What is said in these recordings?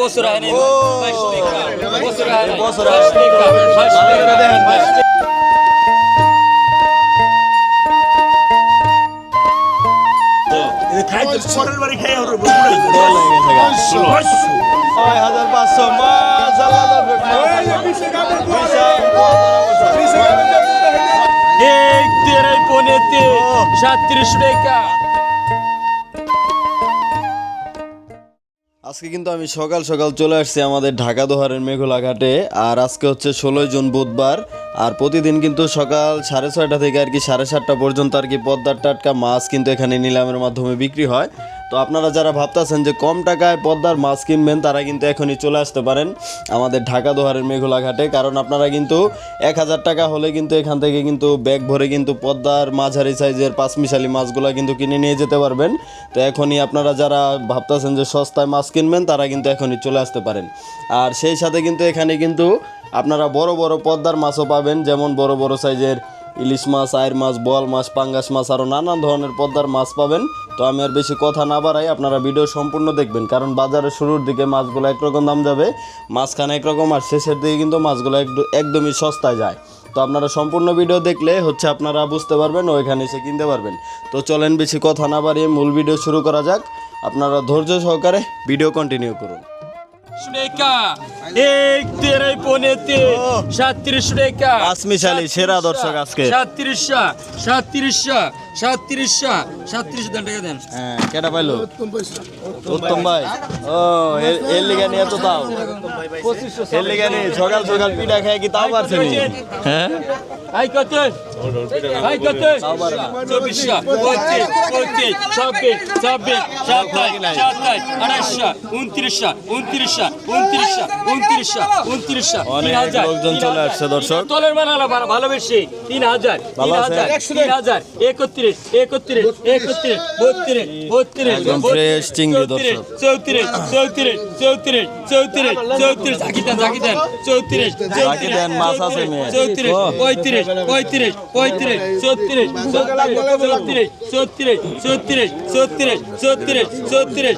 বছর হয়নি বছর হয়নি বছর হয়নি ছয় হাজার পাঁচশো মাছ এক দেড় পনেতে সাতত্রিশ টাকা। আজকে কিন্তু আমি সকাল সকাল চলে আসছি আমাদের ঢাকা দোহারের মেঘলা ঘাটে আর আজকে হচ্ছে ষোলোই জুন বুধবার। আর প্রতিদিন কিন্তু সকাল সাড়ে ছয়টা থেকে আর কি সাড়ে সাতটা পর্যন্ত আর কি পদ্মার টাটকা মাছ কিন্তু এখানে নিলামের মাধ্যমে বিক্রি হয়। তো আপনারা যারা ভাবতেছেন যে কম টাকায় পদ্মার মাছ কিনবেন, তারা কিন্তু এখনই চলে আসতে পারেন আমাদের ঢাকা দোহারের মেঘলা ঘাটে। কারণ আপনারা কিন্তু এক হাজার টাকা হলে কিন্তু এখান থেকে কিন্তু ব্যাগ ভরে কিন্তু পদ্মার মাঝারি সাইজের পাঁচমিশালি মাছগুলো কিন্তু কিনে নিয়ে যেতে পারবেন। তো এখনই আপনারা যারা ভাবতেছেন যে সস্তায় মাছ কিনবেন, তারা কিন্তু এখনই চলে আসতে পারেন। আর সেই সাথে কিন্তু এখানে কিন্তু আপনারা বড় বড় পদ্মার মাছও পাবেন, যেমন বড় বড় সাইজের ইলিশ মাছ আয়ের মাছ বল মাছ, পাঙ্গাস মাছ আরও নানান ধরনের পদ্মার মাছ পাবেন। তো আমি আর বেশি কথা না বাড়াই, আপনারা ভিডিও সম্পূর্ণ দেখবেন, কারণ বাজারের শুরুর দিকে মাছগুলো একরকম দাম যাবে, মাঝখানে একরকম আর শেষের দিকে কিন্তু মাছগুলো একদম- একদমই সস্তায় যায়। তো আপনারা সম্পূর্ণ ভিডিও দেখলে হচ্ছে আপনারা বুঝতে পারবেন, ওইখানে এসে কিনতে পারবেন। তো চলেন বেশি কথা না বাড়িয়ে মূল ভিডিও শুরু করা যাক। আপনারা ধৈর্য সহকারে ভিডিও কন্টিনিউ করুন। এক দেড়াই পনেতে সাতত্রিশ টাকা পাঁচমিশালি সেরা দর্শক আজকে। সাতত্রিশশো সাতত্রিশশো সাতত্রিশশো সাতত্রিশ দেন টাকা দেন। হ্যাঁ কেটা পাইলো? উত্তম ভাই ও এর- লিগা নিয়ে তো তাও। এর লিগা নিয়ে সকাল সকাল পিঠা খেয়ে কি তাও পারছে নি? হ্যাঁ? আই কত? আই কত? চব্বিশশো পঁচিশ পঁচিশ ছাব্বিশ ছাব্বিশ সাতাশ সাতাশ আড়াইশো উনত্রিশশো উনত্রিশশো উনত্রিশশো উনত্রিশশো উনত্রিশশো অনেক লোকজন চলে আসছে দর্শক তলের বানালা ভালোবেসে তিন হাজার তিন হাজার তিন হাজার একত্রিশ একত্রিশ একত্রিশ বত্রিশ বত্রিশ বত্রিশ, চৌত্রিশ, চৌত্রিশ চৌত্রিশ চৌত্রিশ চৌত্রিশ চৌত্রিশ ঝাঁকি দেন ঝাঁকি দেন চৌত্রিশ ঝাঁকি দেন, মাছ আছে চৌত্রিশ পঁয়ত্রিশ পঁয়ত্রিশ পঁয়ত্রিশ চৌত্রিশ চৌত্রিশ চৌত্রিশ চৌত্রিশ চৌত্রিশ চৌত্রিশ চৌত্রিশ চৌত্রিশ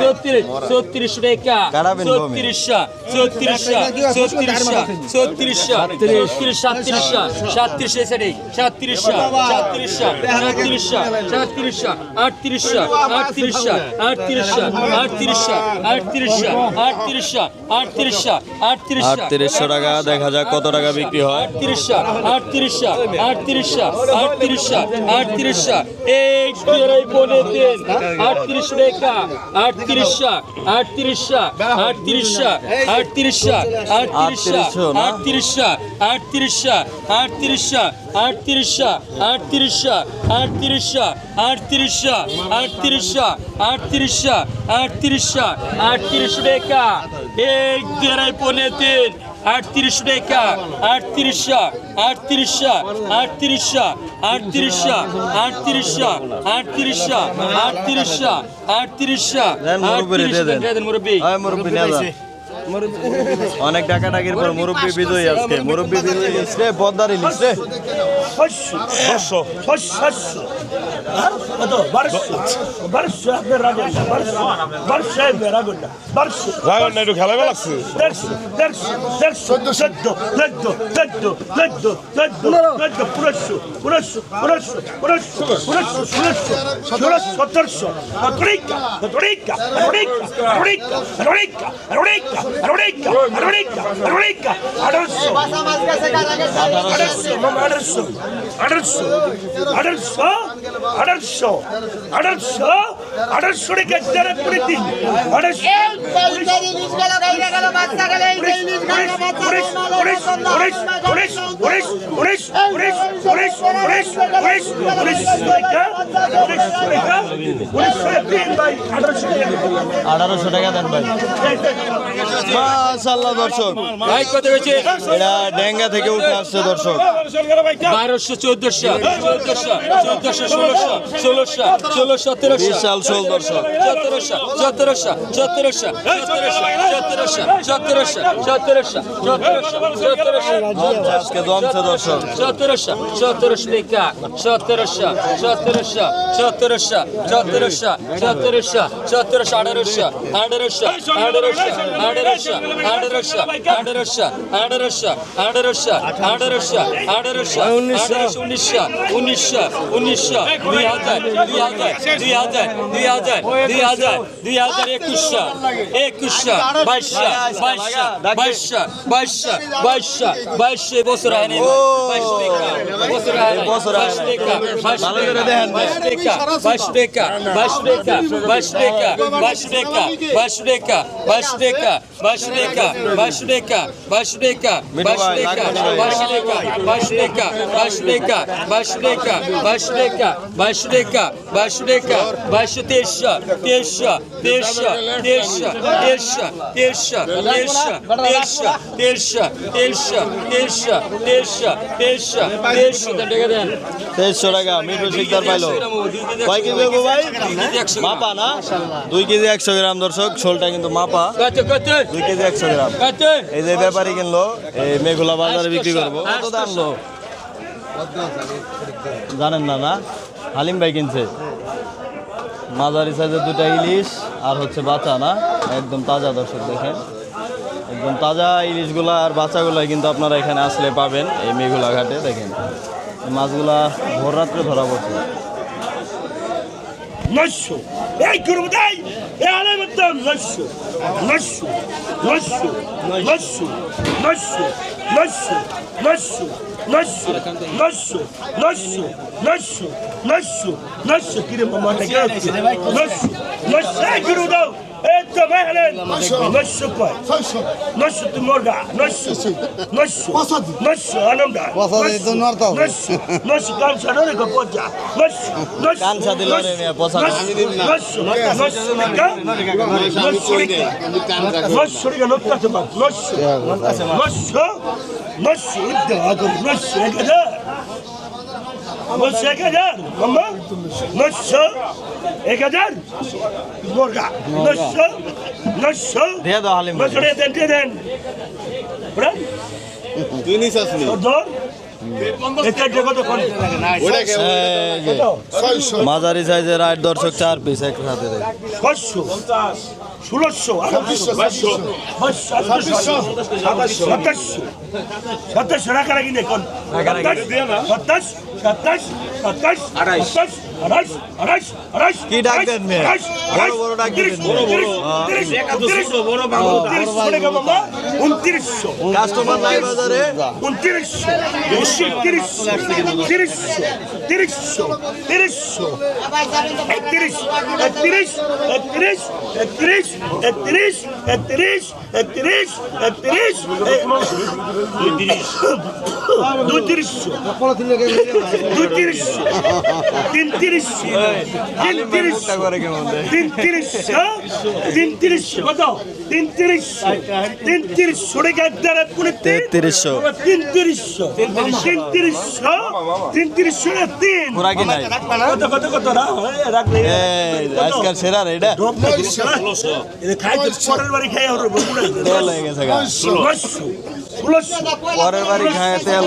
চৌত্রিশ চৌত্রিশ টাকা কাড়াবেন ভূমি। চৌত্রিশশো চৌত্রিশশো চৌত্রিশশো চৌত্রিশশো চৌত্রিশ সাতত্রিশশো সাতত্রিশ এসে সাতত্রিশশো সাতত্রিশশো সাতত্রিশশো সাতত্রিশশো আটত্রিশশো আটত্রিশশো আটত্রিশশো আটত্রিশশো আটত্রিশশো আটত্রিশশো আটত্রিশশো আটত্রিশশো আটত্রিশশো টাকা দেখা যাক কত টাকা বিক্রি হয় আটত্রিশশো আটত্রিশশো আটত্রিশশো আটত্রিশশো আটত্রিশশো এক দেড়াই পনেরো দিন আটত্রিশ টাকা আটত্রিশশো আটত্রিশশো আটত্রিশশো আটত্রিশশো আটত্রিশশো আটত্রিশশো আটত্রিশশো আটত্রিশশো আটত্রিশশো আটত্রিশশো আটত্রিশশো আটত্রিশশো আটত্রিশশো আটত্রিশশো আটত্রিশশো আটত্রিশ টাকা এক দেড়াই পনেরো দিন আটত্রিশ টাকা আটত্রিশশো আটত্রিশশো আটত্রিশশো আটত্রিশশো আটত্রিশশো আটত্রিশশো আটত্রিশশো আটত্রিশশো। দেন মুরব্বি মুরব্বী। অনেক ডাকা ডাকির পর মুরব্বী বিজয়ী আজকে মুরব্বী বিজয়ী রে পদ্মার ইলিশ রে Arudicca, arudicca, arudicca, adesso, adesso, adesso, adesso, adesso, adesso, আঠারোশো আঠারোশো আঠারোশো দিন আঠারোশো আঠারোশো টাকা দেন। ভাই মাশাল্লাহ দর্শক ভাই। কত হয়েছে এটা ডেঙ্গা থেকে উঠে আসছে দর্শক। বারোশো চোদ্দশো চোদ্দশো চোদ্দশো ষোলোশো ষোলোশো ষোলো সতেরোশো বিশাল শোল দর্শক সতেরোশো সতেরোশো সতেরোশো সতেরোশো সতেরোশো সতেরোশো সতেরোশো সতেরোশো জমছে আজকে জমছে দর্শক সতেরোশো সতেরোশো টাকা সতেরোশো সতেরোশো সতেরোশো সতেরোশো সতেরোশো সতেরোশো আঠারোশো আঠারোশো আঠারোশো আঠারোশো আঠারোশো আঠারোশো আঠারোশো আঠারোশো আঠারোশো আঠারোশো উনিশশো উনিশশো উনিশশো উনিশশো দুই হাজার দুই হাজার দুই হাজার দুই হাজার দুই হাজার দুই হাজার একুশশো একুশশো বাইশশো বাইশশো বাইশশো বাইশশো বাইশশো বাইশশো বছর হয় নাই বাইশ টাকা বছর হয় নাই বছর হয় বাইশ নাই। টাকা বাইশ ভালো করে টাকা দেখেন ভাই। বাইশ টাকা বাইশ টাকা বাইশ টাকা বাইশ টাকা বাইশ টাকা বাইশ টাকা বাইশ টাকা বাইশ টাকা বাইশ টাকা বাইশ টাকা বাইশ টাকা বাইশ টাকা বাইশ টাকা বাইশ টাকা বাইশ টাকা বাইশ টাকা বাইশ টাকা বাইশ তেইশশো তেইশশো তেইশশো তেইশশো তেইশশো তেইশশো তেইশশো তেইশশো তেইশশো তেইশশো তেইশশো তেইশশো তেইশশো টাকা দেন টাকা মিঠু শিকদার পাইলো। কয় কেজি হব ভাই? মাপা না? দুই কেজি একশো গ্রাম, দর্শক শোলটা কিন্তু মাপা। দুই কেজি একশো গ্রাম। এই যে ব্যাপারী কিনলো, এই মেঘুলা বাজারে বিক্রি করব। কত দাম জানেন না না? হালিম ভাই কিনছে। মাঝারি সাইজের দুটা ইলিশ আর হচ্ছে বাচ্চা, না? একদম তাজা, দর্শক দেখেন। একদম তাজা ইলিশগুলা আর বাচ্চাগুলা কিন্তু আপনারা এখানে আসলে পাবেন এই মেঘুলা ঘাটে, দেখেন। মাছগুলা ভোর রাত্রে ধরা পড়ছে। এই করব তাই এই আলাই nashu nashu nashu nashu nashu nashu kire mama ta kire nashu nashu kire dau انت مهلا نص كويس نص تمرجع نص نص نص انا مدع وصدي النهارده نص نص كام سنه لك بوجع نص نص كام سنه لك بوجع نص نص نص نص نص نص نص টাকা নোটটা তো বাদ নশো নশো নশো আদম নশো এক হাজার নশো এক হাজার মাম্মা নশো এক হাজার মোরগা মাঝারি সাইজের আট দর্শক চার পিস একসাথে ষোলোশো তিরিশশো তিরিশশো তিরিশশো তিরিশশো একত্রিশ একত্রিশ একত্রিশ একত্রিশ একত্রিশ একত্রিশ একত্রিশ একত্রিশ দুই তিরিশশো দুই তিরিশশো তিন তিরিশশো তিন তিরিশশো করে কেমন দেয়? তিন তিরিশশো তিন তিরিশশো কত তিন তিরিশশো তিন তিরিশশো টাকা দ্বারা পুনে তেত্রিশশো তিন তিরিশশো তিন তিরিশশো আজকাল সেরা রে এটা পরের বাড়ি খায় তেল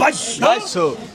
বাইশশো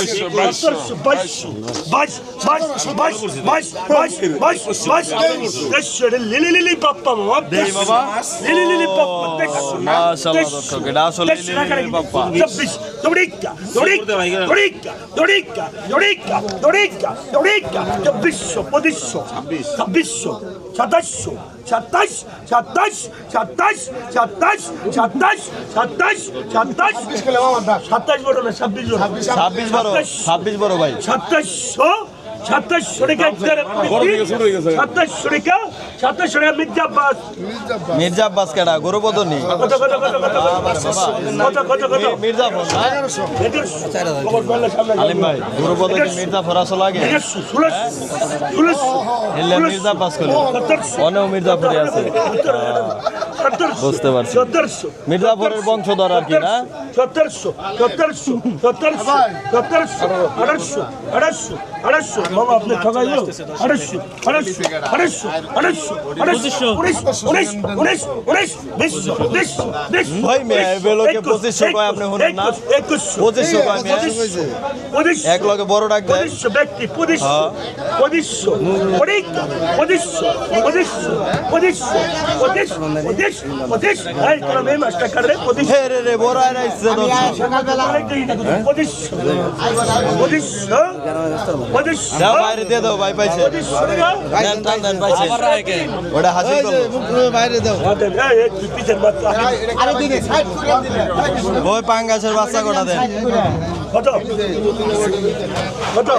সতেরোশো বাইশশো বাইশ বাইশ বাইশ বাইশ বাইশ বাইশ বাইশ তেইশশো লিলি লিলি পাপ্পা মামা বাবা লিলি লিলি পাপ্পা তেইশশো মাশাআল্লাহ দর্শক, এটা আসলে লিলি লিলি পাপ্পা। চব্বিশ দৌড়িকা দৌড়িকা দৌড়িকা দৌড়িকা দৌড়িকা দৌড়িকা দৌড়িকা চব্বিশশো পঁচিশশো ছাব্বিশশো সাতাশশো সাতাশ সাতাশ সাতাশ সাতাশ সাতাশ সাতাশ সাতাশ সাতাশ বড় না ছাব্বিশ বড়। ছাব্বিশ বড় ছাব্বিশ বড় ভাই। সাতাশশো সাতাশশো টাকা সাতাশশো টাকা সাতাশশো টাকা মির্জা আব্বাস মির্জা আব্বাস কেডা গরুপদ কত কত কত কত কত কত কত মির্জা ফর না? আলিম ভাই গরুপদ মির্জা ফর লাগে মির্জা আব্বাস করে অনেও মির্জা ফরে আছে বুঝতে পারছি। মির্জাপুরের বংশধর আর কি না সতেরোশো সতেরোশো সতেরোশো সতেরোশো আড়াইশো আড়াইশো আড়াইশো বাবা আপনি ঠকাইলো আড়াইশো আড়াইশো আড়াইশো আড়াইশো আড়াইশো উনিশ উনিশ উনিশ বিশ বিশ বিশ ভাই মেয়ে, এবেলোকে পঁচিশশো কয় আপনি শুনেন না? পঁচিশশো কয় মেয়ে? পঁচিশশো এক লগে বড় ডাক দেয় পঁচিশশো ব্যক্তি পঁচিশশো পঁচিশশো অনেক পঁচিশশো পঁচিশশো পঁচিশশো পঁচিশ পঁচিশ পঁচিশ এই তোরা মেয়ে মাছটা কাটবে পঁচিশ হে রে রে বড় আর আইছে সকালবেলা পঁচিশ পঁচিশ পঁচিশ দাও বাইরে দিয়ে দাও ভাই পাইছে। দেন দেন দেন পাইছে। ওটা হাসি বাইরে দাও। পিছের বাচ্চা। আরে দিকে সাইড করে দিলে। ওই পাঙ্গাসের বাচ্চা কটা দেন? কত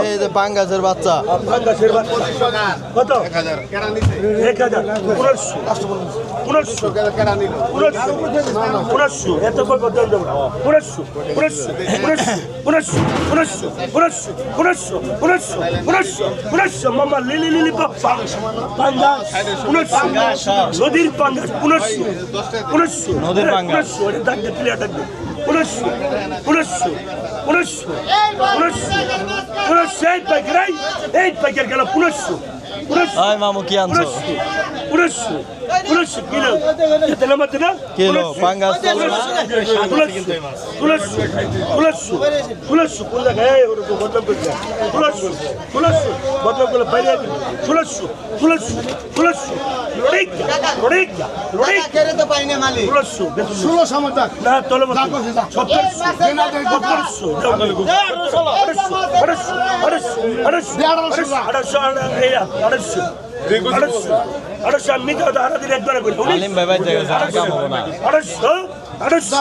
এই যে পাঙ্গাসের বাচ্চা পাঙ্গাসের বাচ্চা কত 1000 কেরা নিছে 1000 1500 1500 কেরা নিল 1500 1500 এত কই বদল দেব 1500 1500 1500 1500 1500 1500 1500 1500 1500 মামা লিলি লিলি নদীর পাঙ্গাস 1500 নদীর পাঙ্গাস 1500 উনিশশো উনিশশো উনিশশো এই প্যাকেট এই প্যাকেট গেল উনিশশো উনিশশো মামু কি আনছো পুরস্কার পুরস্কার কিলো। কত নাম্বার দিনা? কিলো পাঙ্গাস পুরস্কার পুরস্কার পুরস্কার কোন জায়গায়? ওর তো বদনাম করছে। পুরস্কার পুরস্কার বদনাম করে বাইরে পুরস্কার পুরস্কার পুরস্কার আড়াইশো আমি তো হারা দিন একবার করি আলিম ভাই বাইতে কাম হব না আড়াইশো আড়াইশো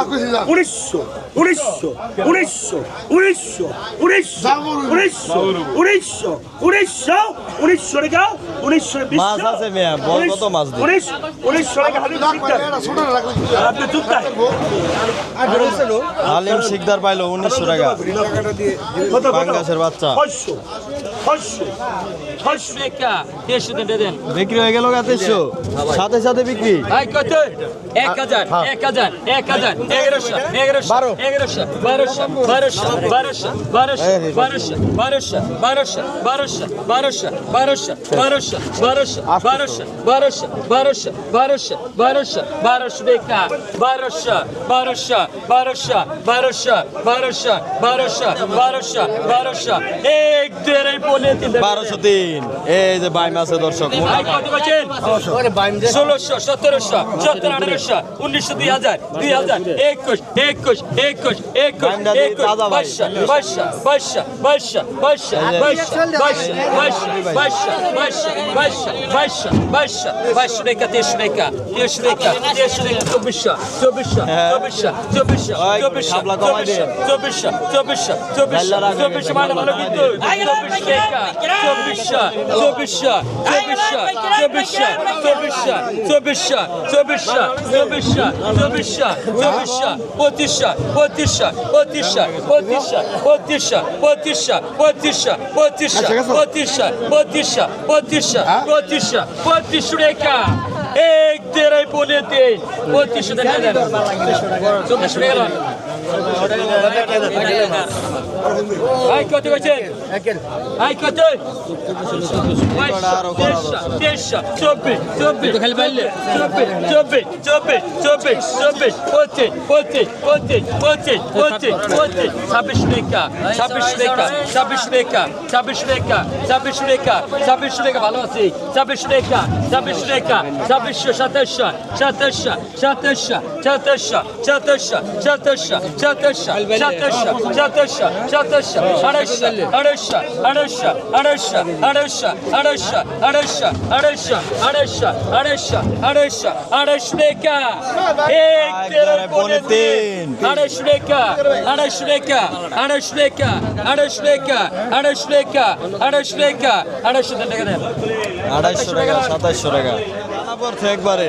উনিশশো উনিশশো উনিশশো উনিশশো উনিশশো উনিশশো উনিশশো উনিশশো উনিশশো টাকা উনিশশো মাছ আছে মেয়া, বল কত মাছ দিই? উনিশ উনিশশো টাকা আপনি চুপ থাকেন আলিম শিকদার পাইলো উনিশশো টাকা। কত বাচ্চা। বিক্রি হয়ে গেল গাতেশো সাথে সাথে বিক্রি এক হাজার এক হাজার এক হাজার এগারোশো এগারোশো এগারোশো বারোশো বারোশো বারোশো বারোশো বারোশো বারোশো বারোশো বারোশো বারোশো বারোশো বারোশো বারোশো বারোশো বারোশো বারোশো বারোশো বারোশো টাকা বারোশো বারোশো বারোশো বারোশো বারোশো বারোশো বারোশো বারোশো এক দেড় বারোশো তিন এই যে বাই মাসে দর্শক ষোলোশো সতেরোশো সতেরো আঠারোশো উনিশশো দুই হাজার দুই হাজার একুশ একুশ একুশ একুশ একুশ তাজা ভাই। বাইশা বাইশা বাইশা বাইশা বাইশা বাইশা বাইশা বাইশা বাইশা বাইশা বাইশা বাইশা বাইশা বাইশশো টাকা তেইশশো টাকা তেইশশো টাকা তেইশশো টাকা চব্বিশশো চব্বিশশো হ্যাঁ। চব্বিশশো চব্বিশশো চব্বিশশো দে। চব্বিশশো চব্বিশশো চব্বিশশো চব্বিশশো মানে ভালো কিন্তু চব্বিশ টাকা চব্বিশশো চব্বিশশো চব্বিশশো চব্বিশশো চব্বিশশো চব্বিশশো চব্বিশশো চব্বিশশো চব্বিশশো চব্বিশশো পঁচিশশো পঁচিশশো পঁচিশশো পঁচিশশো পঁচিশশো পঁচিশশো পঁচিশশো পঁচিশশো পঁচিশশো পঁচিশশো পঁচিশশো পঁচিশশো টাকা এক দেড়াই পনে তিন পঁচিশশো টাকা চব্বিশশো টাকা ছাব্বিশ টাকা ছাব্বিশ টাকা ছাব্বিশ টাকা ছাব্বিশ টাকা ছাব্বিশ টাকা ছাব্বিশ টাকা ভালো আছে ছাব্বিশ টাকা ছাব্বিশ টাকা ছাব্বিশশো সাতাশশো সাতাশশো সাতাশশো সাতাশশো সাতাশশো সাতাশশো সতেরোশো সতেরোশো সতেরোশো আড়াইশো আড়াইশো আড়াইশো আড়াইশো আড়াইশো আড়াইশো আড়াইশো আড়াইশো আড়াইশো আড়াইশো আড়াইশো আড়াইশো টাকা এক তেরো পনে তিন আড়াইশো টাকা আড়াইশো টাকা আড়াইশো টাকা আড়াইশো টাকা আড়াইশো টাকা আড়াইশো টাকা আড়াইশো টাকা দেন আড়াইশো টাকা সাতাইশশো টাকা একবারে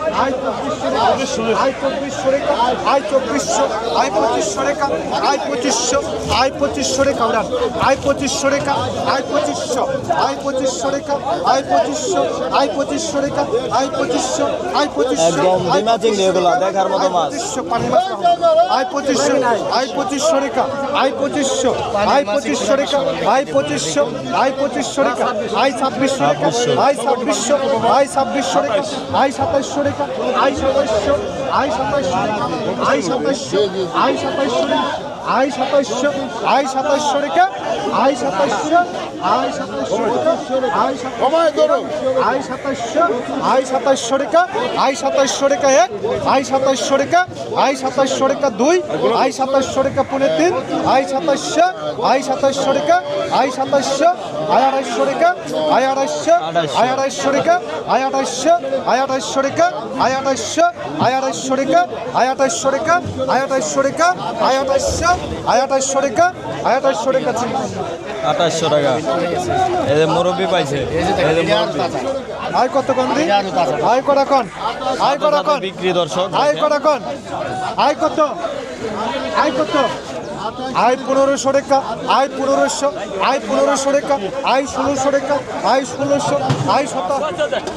আয় চব্বিশশো আয় রেখা আয় চব্বিশশো আয় আয় পঁচিশশো আয় আয় আয় পঁচিশশো আয় আয় পঁচিশশো আয় পঁচিশশো আয় আয় পঁচিশশো দেখার মতো মাছ পানি আয় পঁচিশ রেখা পঁচিশশো আয় পঁচিশ রেখা আয় পঁচিশশো আয় পঁচিশশো রেখা আয় ছাব্বিশশো রেখা আয় ছাব্বিশশো আয় রেখা আয় সাতাইশশো রেখা আই সদস্য আই সদস্য আই সদস্য আই সদস্য আই সাতাইশশো আই সাতাইশশো রেখা আই সাতাইশশো আই সাতাইশশো রেখা আই আই সাতাইশশো আই সাতাইশশো রেখা আই সাতাইশশো রেখা এক, আই সাতাইশশো রেখা আই সাতাইশশো রেখা দুই, আই সাতাইশশো রেখা পুনে তিন, আই সাতাইশশো আই সাতাইশশো রেখা আই সাতাইশশো, আই আড়াইশশো রেখা আই আড়াইশশো আই আড়াইশশো রেখা আই আড়াইশশো আই আড়াইশশো রেখা আই আড়াইশশো আই আড়াইশশো রেখা আই আড়াইশশো রেখা আই আড়াইশশো রেখা আই আড়াইশশো আই আড়াইশশো রেখা আই আড়াইশশো রেখা আঠাশশো টাকা এই যে মুরব্বি পাইছে। এই যে আয় কত কন দি? আয় কটা কন? আয় কটা কন? বিক্রি দর্শক। আয় কটা কন? আয় কত? আয় কত? আয় পনেরোশো রেখা আয় পনেরোশো আয় পনেরোশো রেখা আয় ষোলোশো রেখা আয় ষোলোশো আয় সতেরো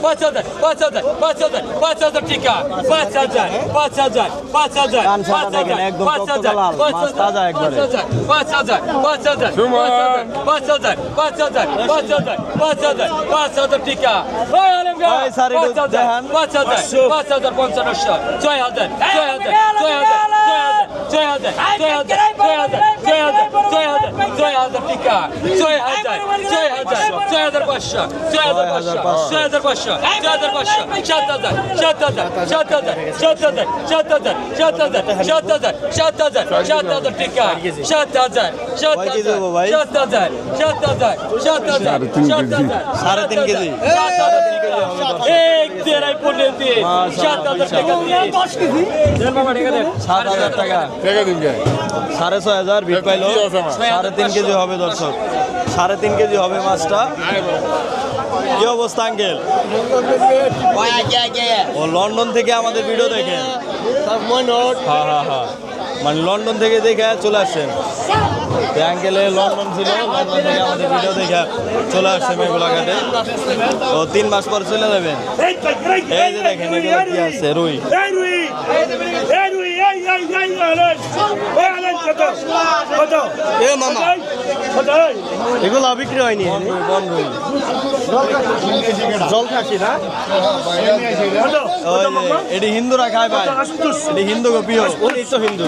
পাঁচ হাজার পাঁচ হাজার পাঁচ হাজার পাঁচ হাজার পাঁচ হাজার টাকা পাঁচ হাজার পাঁচ হাজার পাঁচ হাজার পাঁচ হাজার পাঁচ হাজার পাঁচ হাজার পাঁচ হাজার পাঁচ হাজার পাঁচ হাজার পাঁচ হাজার পাঁচ হাজার পাঁচ হাজার পাঁচ হাজার টাকা পাঁচ হাজার পাঁচ হাজার পাঁচ ছয় হাজার ছয় হাজার ছয় হাজার ছয় হাজার ছয় হাজার ছয় হাজার ছয় হাজার ছয় হাজার ছয় হাজার টাকা ছয় হাজার ছয় হাজার ছয় হাজার পাঁচশো ছয় হাজার পাঁচশো ছয় হাজার পাঁচশো ছয় হাজার পাঁচশো সাত হাজার সাত হাজার সাত হাজার সাত হাজার সাত হাজার সাত হাজার সাত হাজার সাত হাজার সাত হাজার টাকা সাত হাজার সাত কয় কেজি হাজার হব ভাই? সাত হাজার সাত হাজার সাত হাজার সাত হাজার সাড়ে তিন সাড়ে হাজার তিন কেজি হবে দর্শক। এক দেড়াই পনেরো দিয়ে সাত হাজার টাকা দিয়ে দশ কেজি বাবা টাকা দেন সাত হাজার টাকা সাড়ে ছয় হাজার বিট পাইলো সাড়ে তিন কেজি হবে দর্শক। সাড়ে তিন কেজি হবে মাছটা। কি অবস্থা আঙ্কেল ও লন্ডন থেকে আমাদের ভিডিও দেখেন। হ্যাঁ হ্যাঁ হ্যাঁ। মানে লন্ডন থেকে দেখে চলে আসছেন অ্যাঙ্কেলে লন্ডন ছিল লন্ডন থেকে আমাদের ভিডিও দেখে চলে আসছে মেঘুলাঘাটে তো তিন মাস পর চলে যাবেন। এই যে দেখেন কি আছে? রুই। এগুলো বিক্রি হয়নি। বন্ধ জল খাসি না? এটি হিন্দুরা খায় ভাই এটি হিন্দু প্রিয় অনেক তো হিন্দু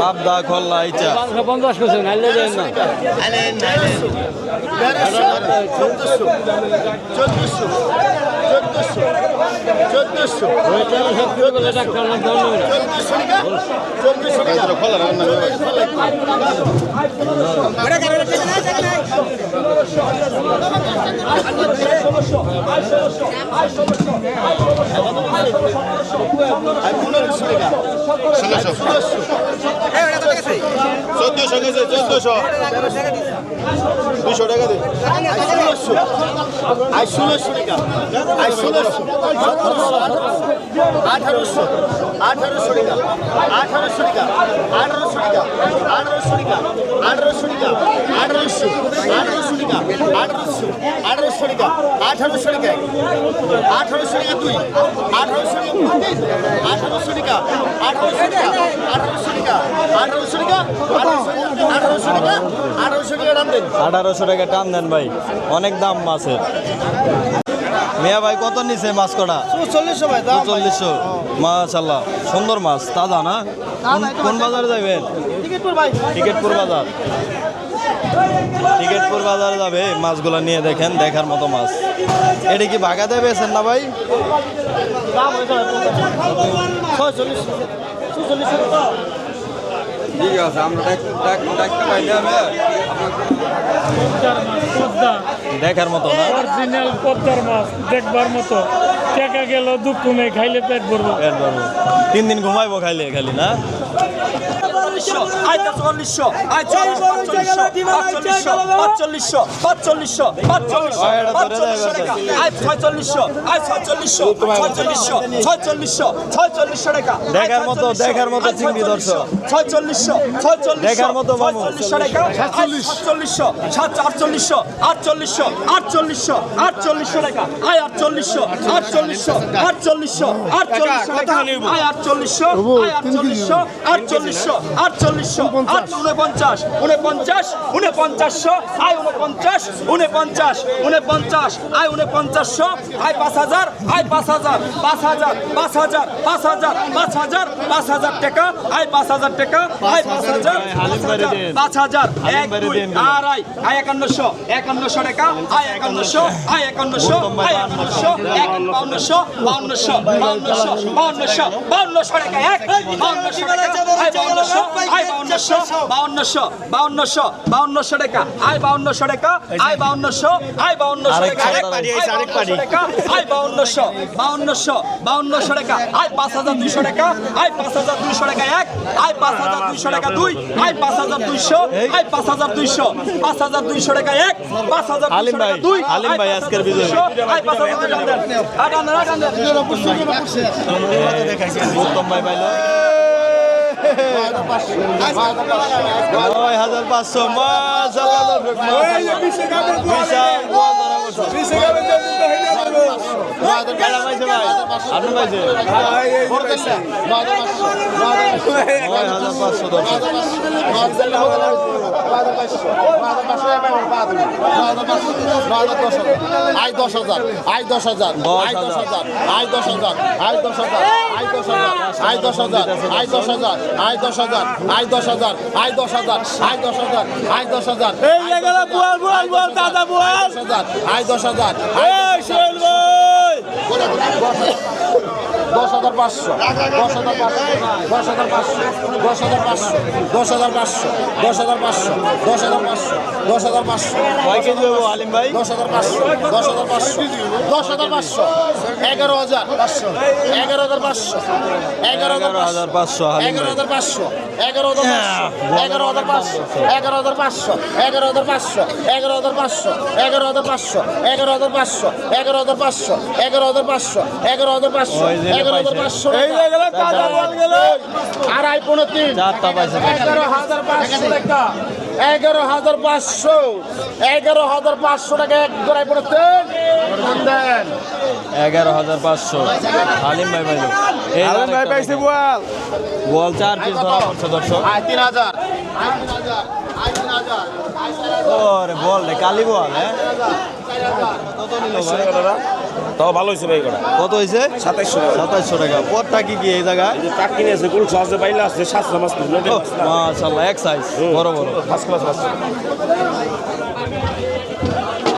পাবদা খোল্লা ইচ্ছা পঞ্চাশ করছেন আইলে না Neresi? Çok da su. Çok da su. চোদ্দশো। খোলা রান্না চোদ্দশো। গেছে চোদ্দশো। দুশো টাকা দে ষোলোশো আই ষোলোশো টাকা। আই আঠারোশো আঠারোশো টাকা আঠারোশো টাকা টাকা টাকা টাকা টাকা তিন টাকা টাকা টাকা আঠারোশো টাকা আঠারোশো টাকা টাকা দাম দেন আঠারোশো টাকা টান দেন ভাই অনেক দাম মাছের মিয়া ভাই কত নিছে মাছ কটা? চল্লিশশো ভাই চল্লিশশো। মাশাল্লাহ সুন্দর মাছ তাজা না? কোন- বাজারে যাবেন টিকিটপুর ভাই। টিকিটপুর বাজার। টিকিটপুর বাজারে যাবে মাছগুলো নিয়ে দেখেন দেখার মতো মাছ। এটা কি ভাগাতে পেয়েছেন না ভাই? দাম আছে ছয়চল্লিশ চল্লিশ পদ্মা দেখার মতো না? অরিজিনাল পদ্মার মাছ দেখবার মতো। টাকা গেল দুঃখ নেই খাইলে পেট ভরবো। পেট ভরবো। তিন দিন ঘুমাইবো খাইলে খালি না? চল্লিশশো আয় চল্লিশশো পাঁচচল্লিশশো পাঁচচল্লিশশো পাঁচচল্লিশশো আয়, ধরে দেয় পাঁচচল্লিশশো টাকা। আয় ছয়চল্লিশশো আয় ছয়চল্লিশশো ছয়চল্লিশশো ছয়চল্লিশশো ছয়চল্লিশশো টাকা। দেখার মতো দেখার মতো চিংড়ি দর্শক ছয়চল্লিশশো ছয়চল্লিশশো দেখার মতো। ছয়চল্লিশশো টাকা। সাতচল্লিশশো সাত আটচল্লিশশো আটচল্লিশশো আটচল্লিশশো আটচল্লিশশো টাকা। আয় আটচল্লিশশো আটচল্লিশশো আটচল্লিশশো আটচল্লিশশো আয় আটচল্লিশশো আয় আটচল্লিশশো আটচল্লিশশো আটচল্লিশশো আট উনপঞ্চাশ উনপঞ্চাশ উনপঞ্চাশশো আয় উনপঞ্চাশ উনপঞ্চাশ উনপঞ্চাশ আয় উনপঞ্চাশশো আয় পাঁচ হাজার আয় পাঁচ হাজার পাঁচ হাজার পাঁচ হাজার পাঁচ হাজার পাঁচ হাজার পাঁচ হাজার টাকা আয় পাঁচ হাজার টাকা আয় পাঁচ হাজার। পাঁচ হাজার এক দুই দেন। আড়াই আয় একান্নশো একান্নশো টাকা আয় একান্নশো আয় একান্নশো আয় একান্নশো এক বাউন্নশো বাউন্নশো বাউন্নশো বাউন্নশো বাউন্নশো টাকা এক বাউন্নশো টাকা আয় বাউন্নশো আয় বাউন্নশো বাউন্নশো বাউন্নশো বাউন্নশো টাকা আয় বাউন্নশো টাকা আয় বাউন্নশো আয় বাউন্নশো টাকা আয় বাউন্নশো বাউন্নশো বাউন্নশো টাকা আয় পাঁচ হাজার দুইশো টাকা আয় পাঁচ হাজার দুইশো টাকা এক আয় পাঁচ হাজার দুইশো টাকা দুই আয় পাঁচ হাজার দুইশো আয় পাঁচ হাজার দুইশো পাঁচ হাজার দুইশো টাকা এক পাঁচ হাজার আলিম ভাই, আলিম ভাই আজকের বিজয়ী। আয় পাঁচ হাজার দুইশো টাকা দেন। আটান্ন, আটান্ন। উত্তম ভাই পাইলো নয় হাজার পাঁচশো মাছ আল্লাহ বিশাল বড় ধরা বসা। কেডা পাইছে ভাই? আপনি পাইছে? নয় হাজার। আই দশ হাজার আই দশ হাজার আই দশ হাজার আই দশ হাজার আই দশ হাজার আই দশ হাজার আই দশ হাজার আই দশ হাজার আই দশ হাজার আই দশ হাজার আই দশ হাজার আই দশ হাজার আই দশ হাজার 过来过来过来。দশ হাজার দশ হাজার পাঁচশো দশ হাজার পাঁচশো দশ হাজার পাঁচশো দশ হাজার পাঁচশো দশ হাজার পাঁচশো দশ হাজার পাঁচশো দশ হাজার পাঁচশো কয় কেজি হব আলিম ভাই দশ হাজার পাঁচশো দশ হাজার পাঁচশো দশ হাজার পাঁচশো এগারো হাজার পাঁচশো এগারো হাজার পাঁচশো এগারো হাজার পাঁচশো এগারো হাজার পাঁচশো এগারো হাজার পাঁচশো এগারো হাজার পাঁচশো এগারো হাজার পাঁচশো এগারো হাজার পাঁচশো এগারো হাজার পাঁচশো এগারো হাজার পাঁচশো এগারো হাজার পাঁচশো এগারো হাজার পাঁচশো এগারো হাজার পাঁচশো এগারো হাজার পাঁচশো আড়াই পনেরো তিন। এগারো হাজার পাঁচশো টাকা। এগারো হাজার পাঁচশো। এগারো হাজার পাঁচশো টাকা এক গড়াই দেন। এগারো হাজার পাঁচশো। আলিম ভাই ভাই পাইছে বল। বল চার পিস ধরা পড়ছে দর্শক। তিন হাজার। ওরে বল রে কালি বল হ্যাঁ? তাও ভালো হয়েছে ভাই কটা। কত হয়েছে? সাতাইশশো টাকা। সাতাশশো টাকা। পরটা কি কি এই জায়গায়? টাক কিনে আছে গুলশা আছে বাইলা আছে সাতশো মাছ মাশাল্লাহ এক সাইজ বড় বড়। ফার্স্ট ক্লাস মাছ